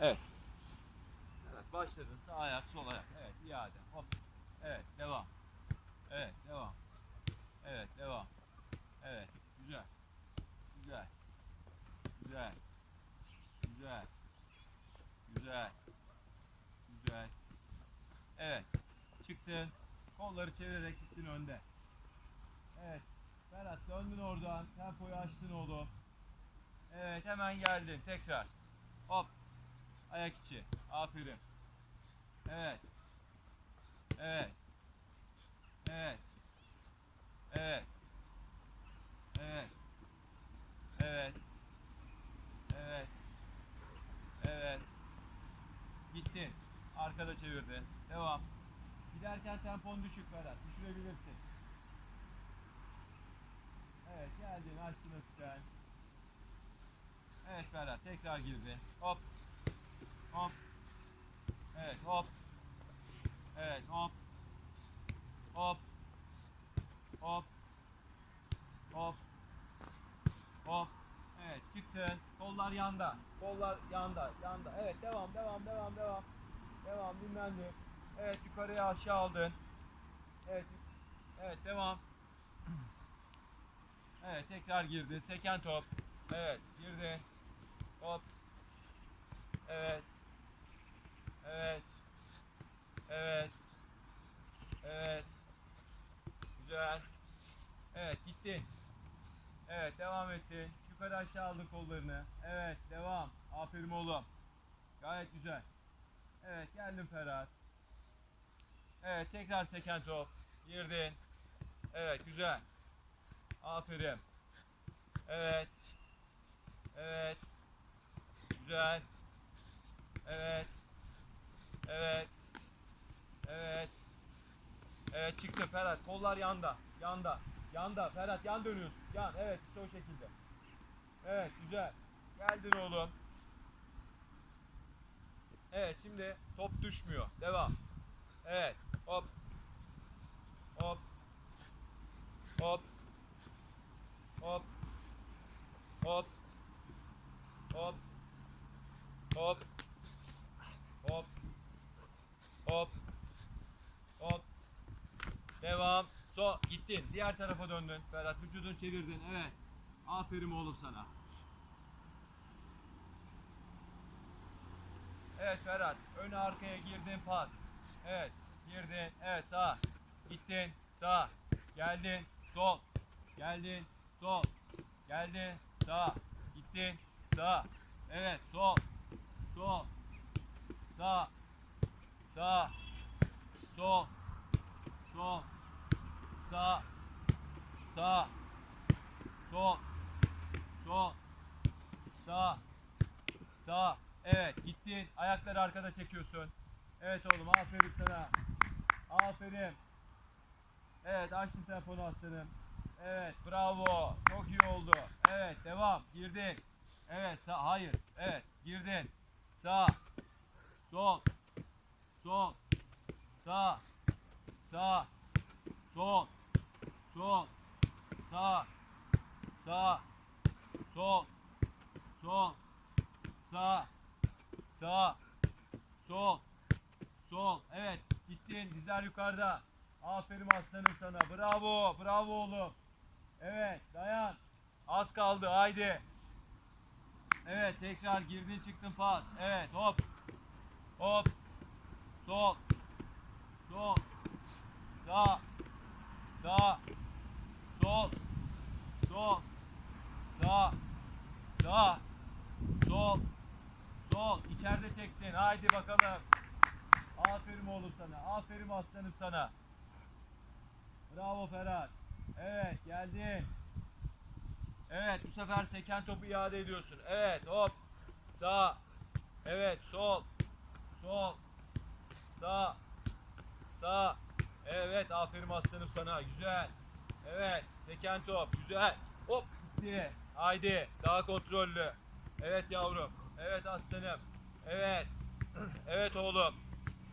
Evet. Evet başladın sağ ayak sol ayak. Evet iade. Hop. Evet devam. Evet devam. Evet devam. Evet güzel. Güzel. Güzel. Güzel. Güzel. Güzel. Evet. Çıktın. Kolları çevirerek gittin önde. Evet. Ferhat döndün oradan. Tempoyu açtın oğlum. Evet hemen geldin tekrar. Hop. Ayak içi. Aferin. Evet. Evet. Evet. Evet. Evet. Evet. Evet. Evet. Gittin. Arkada çevirdin. Devam. Giderken tempon düşük Ferhat. Düşürebilirsin. Evet geldin açtın hafiften. Evet Ferhat tekrar girdi. Hop. Hop. Evet hop. Evet hop. Hop. Hop. Hop. Hop. Evet çıktın. Kollar yanda. Kollar yanda. Yanda. Evet devam devam devam devam. Devam dinlendin. Evet yukarıya aşağı aldın. Evet. Evet devam. Evet tekrar girdin. Seken top. Evet girdin. Hop. Evet. Evet. Evet. Evet. Güzel. Evet gittin. Evet devam ettin. Yukarı aşağı aldın kollarını. Evet devam. Aferin oğlum. Gayet güzel. Evet geldin Ferhat. Evet tekrar seken top. Girdin. Evet güzel. Aferin. Evet. Evet. Güzel. Evet. Evet. Evet. Evet çıktı Ferhat. Kollar yanda. Yanda. Yanda. Ferhat yan dönüyorsun. Yan. Evet işte o şekilde. Evet güzel. Geldin oğlum. Evet şimdi top düşmüyor. Devam. Evet. Hop. Hop. Hop. Hop. Hop. Hop. Hop. Hop. Hop. Devam. So gittin. Diğer tarafa döndün. Ferhat vücudunu çevirdin. Evet. Aferin oğlum sana. Evet Ferhat. Öne arkaya girdin pas. Evet. Girdin. Evet sağ. Gittin. Sağ. Geldin. Sol. Geldin. Sol. Geldin. Sağ. Gittin. Sağ. Evet. Sol. Sol. Sağ. Sağ. Sol. Sol. Sağ. Sağ. Sol. Sol. Sağ. Sağ. Evet gittin. Ayakları arkada çekiyorsun. Evet oğlum aferin sana. Aferin. Evet açtın temponu aslanım. Evet bravo. Çok iyi oldu. Evet devam. Girdin. Evet sağ. Hayır. Evet girdin. Sağ. Sol. Sol. Sağ. Sağ. Sol. Sol. Sağ. Sağ. Sol. Sol. Sağ. Sağ. Sol. Sol. Evet. Gittin. Dizler yukarıda. Aferin aslanım sana. Bravo. Bravo oğlum. Evet. Dayan. Az kaldı. Haydi. Evet. Tekrar girdin çıktın pas. Evet. Hop. Hop. Sol. Sol. Sağ. Sağ. Sol. Sol. Sağ. Sağ. Sol. Sol. İçeride çektin. Haydi bakalım. Aferin oğlum sana. Aferin aslanım sana. Bravo Ferhat. Evet geldin. Evet bu sefer seken topu iade ediyorsun. Evet hop. Sağ. Evet sol. Sol. Sağ. Sağ. Evet aferin aslanım sana. Güzel. Evet seken top. Güzel. Hop gitti. Haydi daha kontrollü. Evet yavrum. Evet aslanım. Evet. Evet oğlum.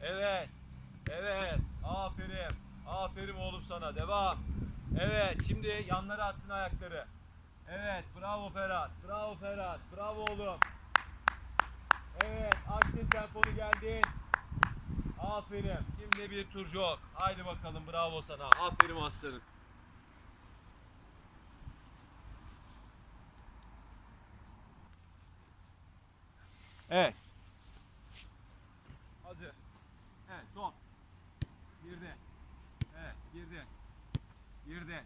Evet. Evet. Aferin. Aferin oğlum sana. Devam. Evet. Şimdi yanlara attın ayakları. Evet. Bravo Ferhat. Bravo Ferhat. Bravo oğlum. Evet. Aç temponu geldin. Aferin. Şimdi bir tur jog. Haydi bakalım bravo sana. Aferin aslanım. Evet. Hazır. Evet son. Girdi. Evet girdi. Girdi.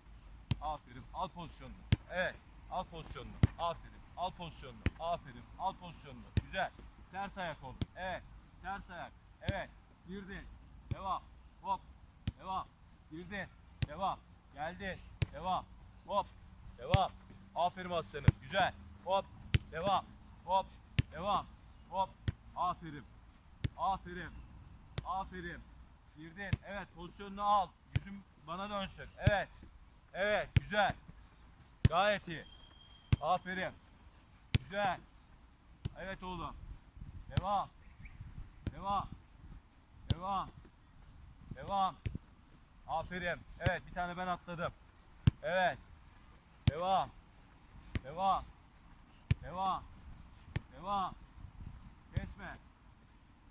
Aferin. Al pozisyonunu. Evet. Al pozisyonunu. Aferin. Al pozisyonunu. Aferin. Al pozisyonunu. Güzel. Ters ayak oldu. Evet. Ters ayak. Evet. Girdi. Devam. Hop. Devam. Girdi. Devam. Geldi. Devam. Hop. Devam. Aferin aslanım. Güzel. Hop. Devam. Hop. Devam. Hop. Aferin. Aferin. Aferin. Girdin. Evet pozisyonunu al. Yüzüm bana dönsün. Evet. Evet. Güzel. Gayet iyi. Aferin. Güzel. Evet oğlum. Devam. Devam. Devam. Devam. Aferin. Evet bir tane ben atladım. Evet. Devam. Devam. Devam. Devam. Kesme.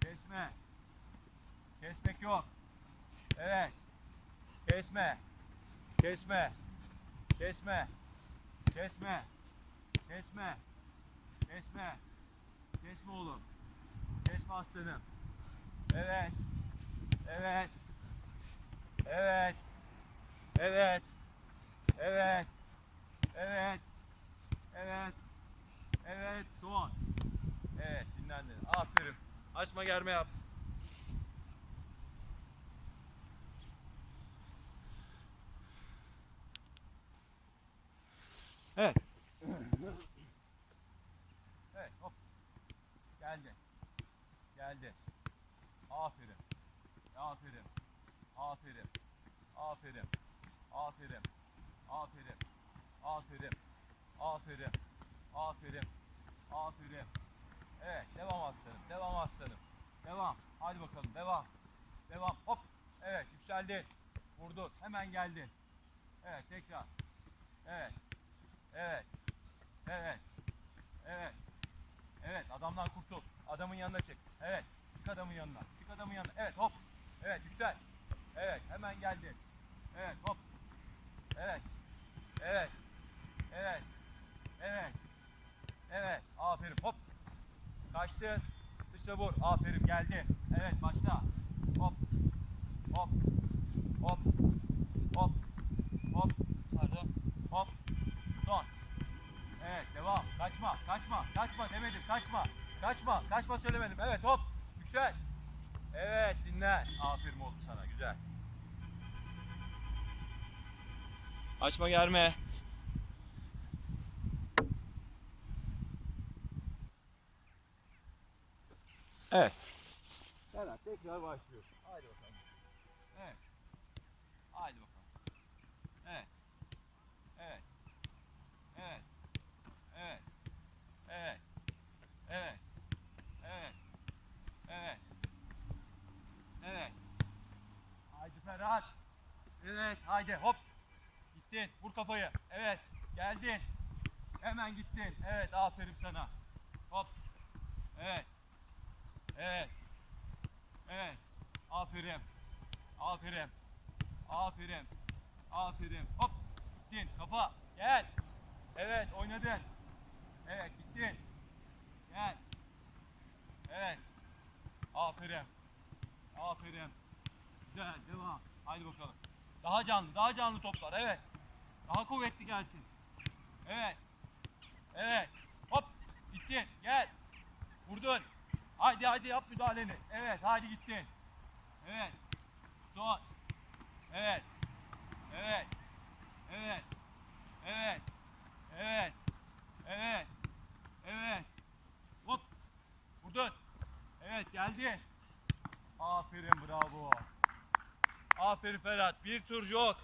Kesme. Kesmek yok. Evet. Kesme. Kesme. Kesme. Kesme. Kesme. Kesme. Kesme oğlum. Kesme aslanım. Evet. Evet. Evet. Evet. Evet. Evet. Evet. Evet. Son. Dinlendin. Aferin. Açma germe yap. Evet. Evet hop. Geldi. Geldi. Aferin. Aferin. Aferin. Aferin. Aferin. Aferin. Aferin. Aferin. Aferin. Aferin. Evet devam aslanım. Devam aslanım. Devam. Hadi bakalım devam. Devam. Hop. Evet yükseldin. Vurdun. Hemen geldin. Evet tekrar. Evet. Evet. Evet. Evet. Evet adamdan kurtul. Adamın yanına çek. Evet. Çık adamın yanına. Çık adamın yanına. Evet hop. Evet yüksel. Evet hemen geldin. Evet hop. Evet. Evet. Evet. Evet. Evet. Aferin hop. Kaçtın. Sıçra vur. Aferin geldi. Evet başla. Hop. Hop. Hop. Hop. Hop. Pardon. Hop. Son. Evet devam. Kaçma. Kaçma. Kaçma demedim. Kaçma. Kaçma. Kaçma söylemedim. Evet hop. Yüksel. Evet dinle. Aferin oğlum sana. Güzel. Açma germe. Evet. Serhat tekrar başlıyor. Haydi bakalım. Evet. Haydi bakalım. Evet. Evet. Evet. Evet. Evet. Evet. Evet. Evet. Evet. Haydi Ferhat. Evet. Haydi hop. Gittin. Vur kafayı. Evet. Geldin. Hemen gittin. Evet. Aferin sana. Hop. Evet. Evet. Aferin. Aferin. Aferin. Aferin. Hop. Gittin. Kafa. Gel. Evet. Oynadın. Evet. Gittin. Gel. Evet. Aferin. Aferin. Güzel. Devam. Haydi bakalım. Daha canlı. Daha canlı toplar. Evet. Daha kuvvetli gelsin. Evet. Evet. Hop. Gittin. Gel. Vurdun. Haydi haydi yap müdahaleni. Evet haydi gittin. Evet. Son. Evet. Evet. Evet. Evet. Evet. Evet. Evet. Hop. Vurdun. Evet geldi. Aferin bravo. Aferin Ferhat. Bir tur yok.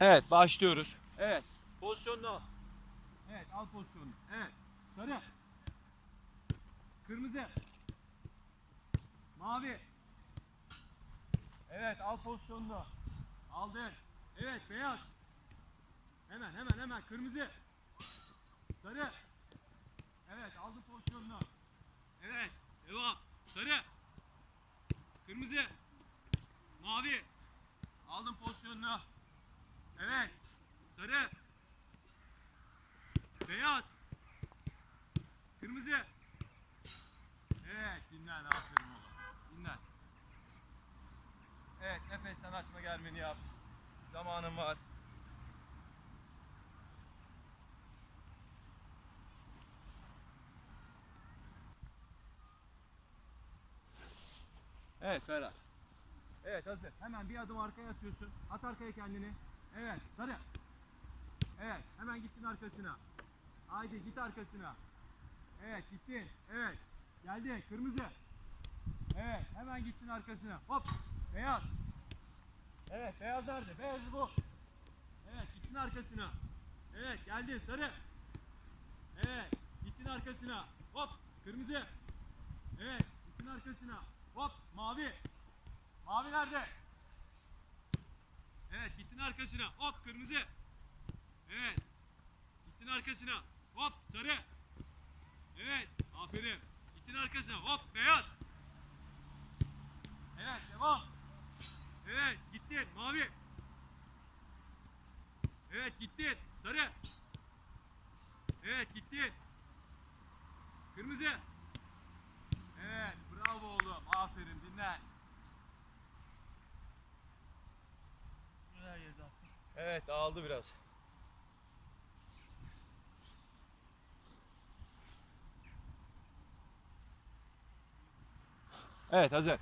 Evet başlıyoruz. Evet. Pozisyonunu al. Evet al pozisyonunu. Evet. Sarı. Kırmızı. Mavi. Evet al pozisyonunu. Aldın. Evet beyaz. Hemen hemen hemen kırmızı. Sarı. Evet aldı pozisyonunu. Evet devam. Sarı. Kırmızı. Mavi. Aldın pozisyonunu. Evet. Sarı. Beyaz. Kırmızı. Evet dinlen aferin oğlum. Dinlen. Evet nefesten açma gelmeni yap. Zamanın var. Evet Ferhat. Evet hazır. Hemen bir adım arkaya atıyorsun. At arkaya kendini. Evet sarı. Evet hemen gittin arkasına. Haydi git arkasına. Evet gittin. Evet. Geldi kırmızı. Evet hemen gittin arkasına. Hop beyaz. Evet beyaz nerede? Beyaz bu. Evet gittin arkasına. Evet geldin sarı. Evet gittin arkasına. Hop kırmızı. Evet gittin arkasına. Hop mavi. Mavi nerede? Evet gittin arkasına. Hop kırmızı. Evet. Gittin arkasına. Hop sarı. Evet. Aferin. Gittin arkasına. Hop beyaz. Evet devam. Evet gittin mavi. Evet gittin sarı. Evet gittin. Kırmızı. Evet bravo oğlum. Aferin dinlen. Evet aldı biraz. Evet hazır.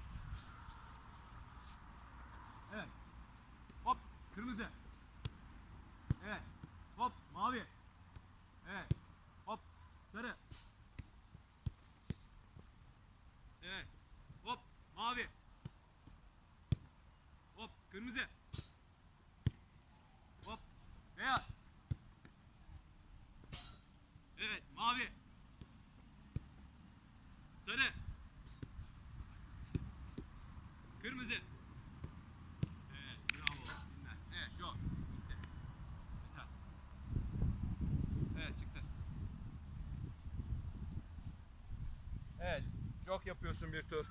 Evet. Hop kırmızı. Evet. Hop mavi. Evet. Hop sarı. Evet. Hop mavi. Hop kırmızı. Hop. Beyaz. Evet. Mavi. Sarı. Kırmızı. Evet. Bravo. Dinle. Evet. Yok. Bitti. Yeter. Evet. Çıktı. Evet. Jog yapıyorsun bir tur.